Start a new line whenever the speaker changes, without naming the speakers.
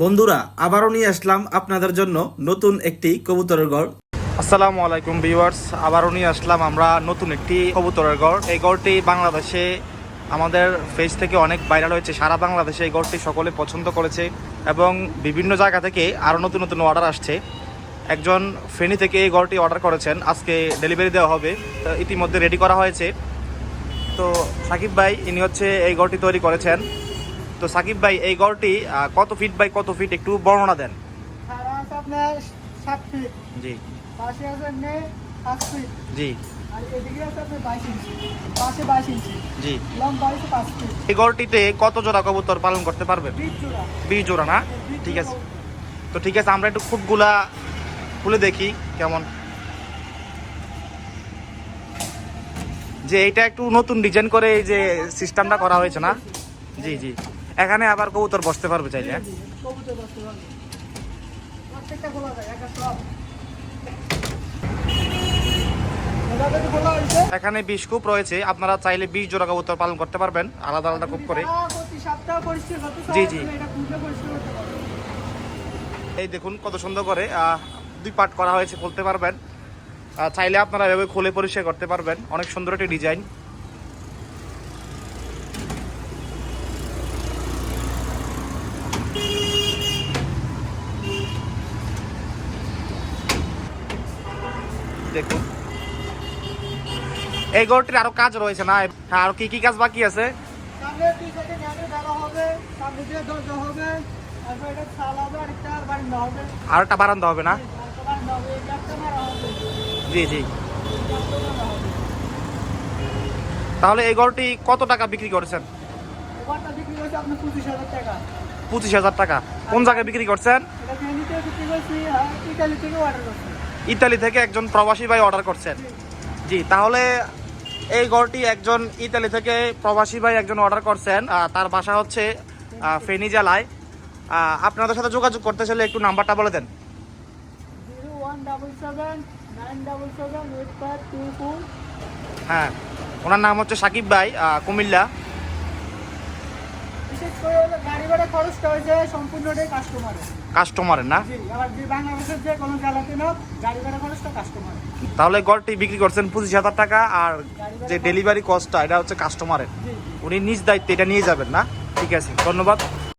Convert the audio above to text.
বন্ধুরা, আবারও নিয়ে আসলাম আপনাদের জন্য নতুন একটি কবুতরের গড়।
আসসালামু আলাইকুম ভিউয়ার্স, আবারও নিয়ে আসলাম আমরা নতুন একটি কবুতরের গড়। এই গড়টি বাংলাদেশে আমাদের ফেস থেকে অনেক ভাইরাল হয়েছে। সারা বাংলাদেশে এই গড়টি সকলে পছন্দ করেছে এবং বিভিন্ন জায়গা থেকে আরও নতুন নতুন অর্ডার আসছে। একজন ফেনী থেকে এই গড়টি অর্ডার করেছেন। আজকে ডেলিভারি দেওয়া হবে। ইতিমধ্যে রেডি করা হয়েছে। তো সাকিব ভাই, ইনি হচ্ছে এই গড়টি তৈরি করেছেন। তো সাকিব ভাই এই গড়টি কত ফিট বাই কত ফিট একটু বর্ণনা দেন।
আপনার সাত ফিট
জি।
পাশে আছে এমনি পাঁচ ফিট
জি। এই গড়টিতে কত জোড়া কবুতর পালন করতে পারবেন
বিশ জোড়া।
না? ঠিক আছে। তো ঠিক আছে আমরা একটু খুবগুলা খুলে দেখি কেমন। যে এটা একটু নতুন ডিজাইন করে এই যে সিস্টেমটা করা হয়েছে না? জি জি। এখানে আবার কবুতর বসতে পারবে চাইলে?
কবুতর বসতে পারবে। প্রত্যেকটা খোলা যায় একা সব। এভাবে তো খোলা হয়েছে?
এখানে বিশ কূপ রয়েছে আপনারা চাইলে বিশ জোড়া কবুতর পালন করতে পারবেন আলাদা আলাদা কূপ করে। জি, জি। এই দেখুন কত সুন্দর করে দুই পার্ট করা হয়েছে খুলতে পারবেন। চাইলে আপনারা এভাবে খুলে পরিষ্কার করতে পারবেন অনেক সুন্দর একটি ডিজাইন। দেখুন এই গরটির আরও কাজ রয়েছে না? হ্যাঁ আর কি কি কাজ বাকি আছে?
আর একটা বারান্দা হবে
না? জি জি তাহলে এই গরটি কত টাকা বিক্রি করেছেন?
পঁচিশ হাজার টাকা।
কোন জায়গায় বিক্রি করছেন? ইতালি থেকে একজন প্রবাসী ভাই অর্ডার করছেন। জি তাহলে এই গড়টি একজন ইতালি থেকে প্রবাসী ভাই একজন অর্ডার করছেন তার বাসা হচ্ছে ফেনী জেলায়। আপনাদের সাথে যোগাযোগ করতে চাইলে একটু নাম্বারটা বলে দেন। হ্যাঁ ওনার নাম হচ্ছে সাকিব ভাই কুমিল্লা।
খরচটা হয়েছে সম্পূর্ণটাই কাস্টমারের
কাস্টমারের না? তাহলে গড়টি বিক্রি করছেন পঁচিশ হাজার টাকা আর যে ডেলিভারি কস্টটা এটা হচ্ছে কাস্টমারের উনি নিজ দায়িত্বে এটা নিয়ে যাবেন না? ঠিক আছে ধন্যবাদ।